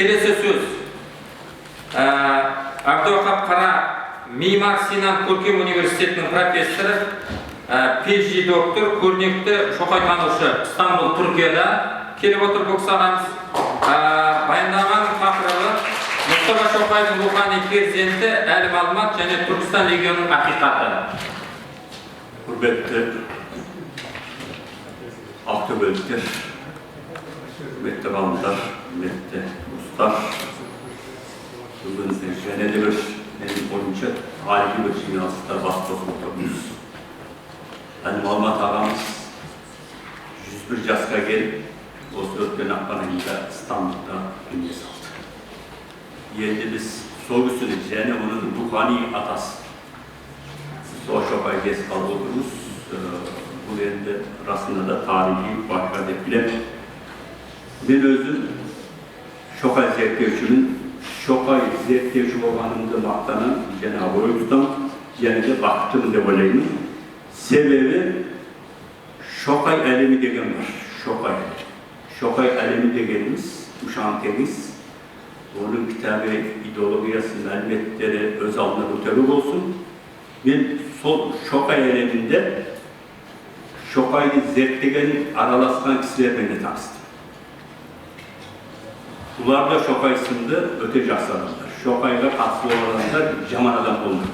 Келесі сөз. Ә, Абдуахап Қара Меймар Синан Көркем университетінің профессоры, ә, доктор, көрнекті шоқайтанушы Стамбул, Түркияда келіп отыр кісі ағамыз. Ә, Баяндаған тақырыбы Мұстафа Шоқайдың рухани перзенті әлім алмат және Түркістан регионының ақиқаты. Hürmetli Aktübölükler, hürmetli bağımlar, hürmetli dostlar, bugün senede bir benim boyunca harika bir dünyasında vasıflı oturmuş. Yani Malmat ağamız 101 yaşka gelip o sözlerin akbanıyla İstanbul'da dünya saldı. Yendi biz soğusunu Cene onun ruhani atası. O şoka geç kaldığımız e, bu yerinde arasında da tarihi başka depiler. Ben özüm şoka zevkevçinin şoka zevkevçi olmanında maktanan Cenab-ı Öz'dan yani de baktım da böyleyim. Sebebi şokay elemi degen var. Şokay. Şokay elemi degenimiz, uşağın temiz. Onun kitabı ideologiyasının elbette öz alnına mütebik olsun. Ben sol Şokay eleminde Şokay'ı zevklegen aralaskan kişilerle tanıştım. Kullarda şokay sındı, öte jaksanında. Şokayla kaslı olanlar jaman adam olmadı.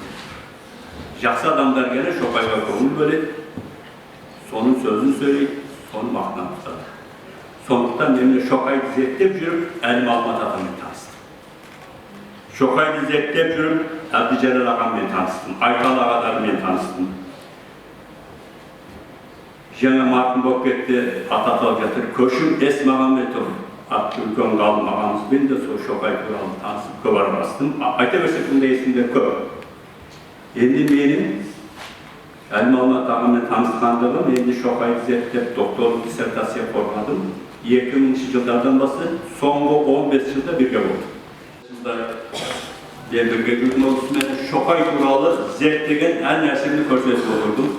Jaksa adamlar gene şokayla konul böyle. Sonun sözünü söyleyip, son baktan tutar. Sonuçtan benimle şokay düzeltip yürüp, elim alma tatımı tanıştım. Şokay düzeltip yürüp, Abdi Celal Akan ben tanıştım. Aytal Ağadar ben tanıştım. Jene Martin Bokbet'te Atatürk yatır. Koşun Es Mehmetov. Abdülkan kaldım, ağamız beni de soğuk şoka kuralım, tansıp kıvar bastım. Ayta başlıkında esimde kö. Endi benim Elmalı tağımını tanışkandırdım, endi şoka düzeltip doktorluk disertasiya kormadım. 2000 yıllardan bası, songu 15 yılda birge oldum. Şimdi ben birge gülme olsun, şoka kuralı zertleyen her nersini korsesi olurdum.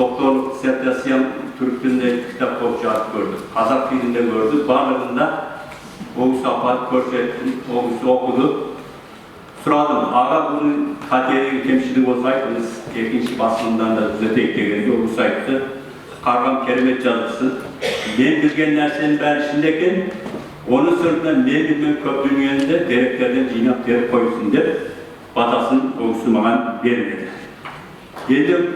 Doktor Seddasyan Türk'ünde kitap kopacak gördük. Kazak dilinde gördük. Varlığında Oğuz Apat Körşet'in Oğuz okudu. Suradım, aga bunun kaderi temsili olsaydınız, ikinci basından da size tek tekeri olsaydı, Kargam Kerimet yazısı, ben bilgen dersin ben şimdiyken, onun sırtına ne bilmem köp dünyanda direklerden cinap derip koysun der, batasın oğusu bana verildi. Dedim,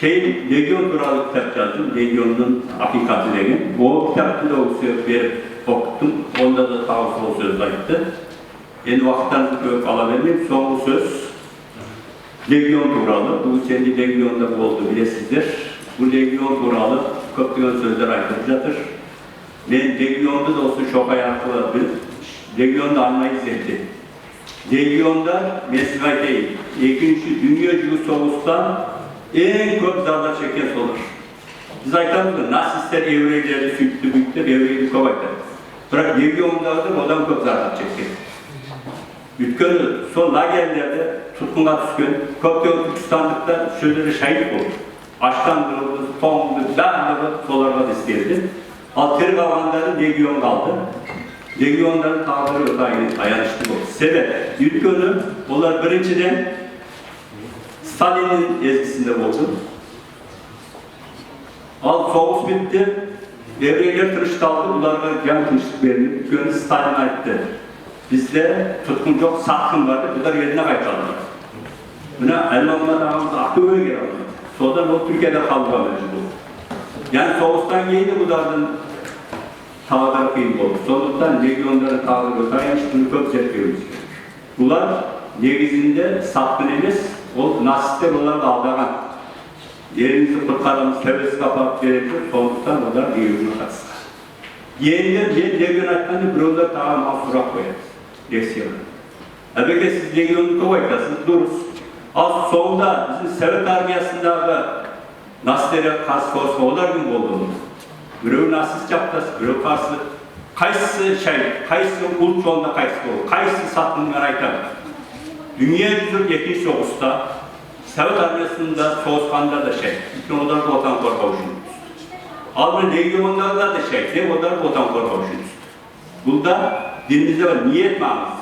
Şeyin, Legyon Kralı kitap yazdım. Legyon'un hakikatlerini. O kitapta da o söz verip okuttum. Onda da sağ sol söz ayıttı. Yeni vakitten çok alabildim. Son söz Legyon Kralı. Bu kendi Legyon'da bu oldu bile bilesizdir. Bu Legyon Kralı köptüğün sözler aykırıcadır. Ben Legyon'da da olsun şok ayaklı Legyon'da anmayı sevdi. Legyon'da Mesvay değil. İkinci Dünya Yugoslavus'tan en çok zarar çeken solar. Biz aytamızda nasıl ister evreleri sütlü büyüktü, evreyi kovaydı. Bırak yevgi onlarda odan çok zarar çeker. Bütün son lagerlerde tutkunlar düşkün, Kopyon Türkistanlıkta şöyleri şahit oldu. Açlandırıldı, tondu, dağındı, solarlar isteyildi. Altır babanların legiyon kaldı. Legiyon onların tağları ötayını dayanıştı bu. Sebep, yurt onlar birinciden Stalin'in ezgisinde oldu. Al soğuz bitti. Devreler tırıştaldı. Bunlara yan tırışlık verildi. Gönlü Stalin aitti. Bizde tutkun çok satkın vardı. Bunlar yerine kaytardılar. Buna Elmanlar ağamız aklı öyle geldi. Sonradan o Türkiye'de kaldı mecbur. Yani soğuzdan yiydi bunların tağları kıyım oldu. Sonuçtan legyonların tağları kaymış. Bunu çok zevkliyoruz. Bunlar negizinde satkın emas, ол насиптер оларды алдаған елімізді құтқарамыз тәуелсіз апарып береді сондықтан олар легионға қатысқан енді мен легион айтқанда біреулер тағы маған сұрақ қояды лекцияда әбеке сіз легионды көп айтасыз дұрыс ал соңында біздің совет армиясындағы настерге қарсы соғысқа олар кім болды біреу нацист жақтасы біреу қарсы қайсысы шәй қайсысы ұлт жолында қайтыс болды қайсысы сатқынмен айтады Dünya yüzü ikinci soğusta Sovet armiyasında soğuskanlar da. Bütün onlar da vatan korkavuşun. Alman legyonlar da şey. Ne onlar da vatan korkavuşun. Bunda dinimizde var niyet manası.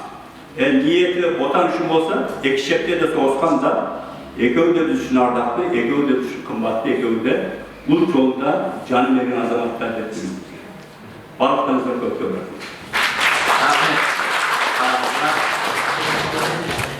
Eğer niyeti vatan için olsa, ekşepte de Osman da, Ege'de düşün ardaklı, Ege'de düşün kımbatlı, Ege'de ult yolda canı verin azamatlar yapıyor. Balıklarınızda kötü bırakın.